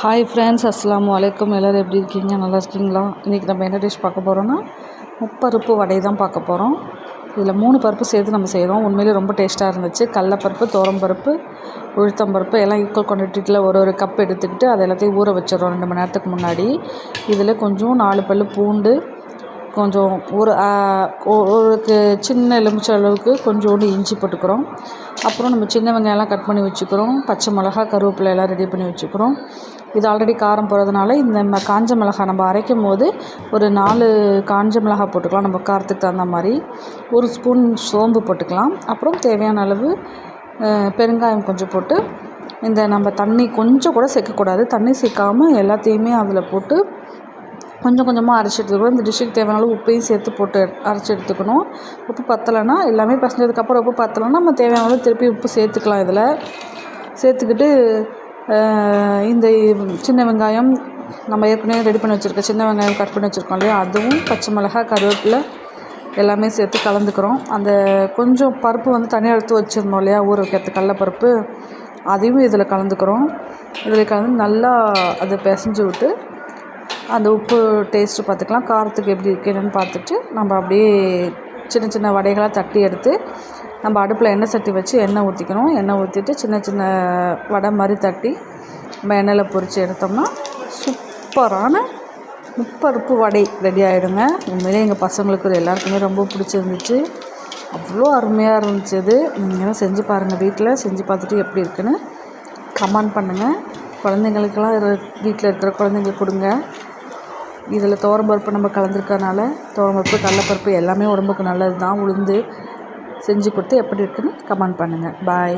Hi friends அஸ்லாம் வலைக்கம் எல்லோரும் எப்படி இருக்கீங்க? நல்லா இருக்கீங்களா? இன்றைக்கி நம்ம என்ன டிஷ் பார்க்க போகிறோன்னா முப்பருப்பு வடை தான் பார்க்க போகிறோம் இதில் மூணு பருப்பு சேர்த்து நம்ம செய்கிறோம் உண்மையிலே ரொம்ப டேஸ்ட்டாக இருந்துச்சு. கடலப்பருப்பு தோரம்பருப்பு உளுத்தம்பருப்பு எல்லாம் ஈக்குவல் குவான்டிட்டியில் ஒரு ஒரு கப் எடுத்துக்கிட்டு அதை எல்லாத்தையும் ஊற வச்சிடறோம். ரெண்டு மணி நேரத்துக்கு முன்னாடி. இதில் கொஞ்சம் நாலு பல் பூண்டு கொஞ்சம் ஒரு ஒரு சின்ன எலுமிச்சை அளவுக்கு கொஞ்சோண்டு இஞ்சி போட்டுக்கிறோம். அப்புறம் நம்ம சின்ன வெங்காயம்லாம் கட் பண்ணி வச்சுக்கிறோம். பச்சை மிளகா கருவேப்பிலை எல்லாம் ரெடி பண்ணி வச்சுக்கிறோம். இது ஆல்ரெடி காரம் போகிறதுனால இந்த காஞ்ச மிளகா நம்ம அரைக்கும் போது ஒரு நாலு காஞ்ச மிளகா போட்டுக்கலாம். நம்ம காரத்துக்கு தகுந்த மாதிரி. ஒரு ஸ்பூன் சோம்பு போட்டுக்கலாம். அப்புறம் தேவையான அளவு பெருங்காயம் கொஞ்சம் போட்டு இந்த நம்ம தண்ணி கொஞ்சம் கூட சேர்க்கக்கூடாது. தண்ணி சேர்க்காமல் எல்லாத்தையுமே அதில் போட்டு கொஞ்சம் கொஞ்சமாக அரைச்சி எடுத்துக்கணும் இந்த டிஷ்ஷுக்கு தேவையான உப்பையும் சேர்த்து போட்டு அரைச்சி எடுத்துக்கணும். உப்பு பத்தலைன்னா எல்லாமே பசஞ்சதுக்கப்புறம் உப்பு பத்தலைன்னா நம்ம தேவையான அளவு திருப்பி உப்பு சேர்த்துக்கலாம் இதில். சேர்த்துக்கிட்டு இந்த சின்ன வெங்காயம் நம்ம ஏற்கனவே ரெடி பண்ணி வச்சுருக்க சின்ன வெங்காயம் கட் பண்ணி வச்சுருக்கோம் இல்லையா? அதுவும் பச்சை மிளகா கருவேப்பிலை எல்லாமே சேர்த்து கலந்துக்கிறோம். அந்த கொஞ்சம் பருப்பு வந்து தனியாக எடுத்து வச்சுருந்தோம் இல்லையா? ஊற வைக்கிறது கடலப்பருப்பு. அதையும் இதில் கலந்துக்கிறோம். இதில் கலந்து நல்லா அதை பிசைஞ்சு விட்டு அந்த உப்பு டேஸ்ட்டு பார்த்துக்கலாம். காரத்துக்கு எப்படி இருக்குன்னு பார்த்துட்டு நம்ம அப்படியே சின்ன சின்ன வடைகளாக தட்டி எடுத்து நம்ம அடுப்பில் எண்ணெய் சட்டி வச்சு எண்ணெய் ஊற்றிக்கணும் எண்ணெய் ஊற்றிட்டு சின்ன சின்ன வடை மாதிரி தட்டி நம்ம எண்ணெயில் பொறிச்சு எடுத்தோம்னா சூப்பரான முப்பருப்பு வடை ரெடி ஆகிடுங்க உண்மையிலே எங்கள் பசங்களுக்கு எல்லாருக்குமே ரொம்ப பிடிச்சிருந்துச்சு. அவ்வளோ அருமையாக இருந்துச்சு இது. நீங்களும் செஞ்சு பாருங்கள் வீட்டில் செஞ்சு பார்த்துட்டு எப்படி இருக்குன்னு கமெண்ட் பண்ணுங்கள் குழந்தைங்களுக்கெல்லாம் வீட்டில் இருக்கிற குழந்தைங்களுக்கு கொடுங்க. இதில் துவரம்பருப்பு நம்ம கலந்துருக்கறனால துவரம்பருப்பு கடலப்பருப்பு எல்லாமே உடம்புக்கு நல்லது தான் உளுந்து செஞ்சு கொடுத்து எப்படி இருக்குதுன்னு கமெண்ட் பண்ணுங்கள் பாய்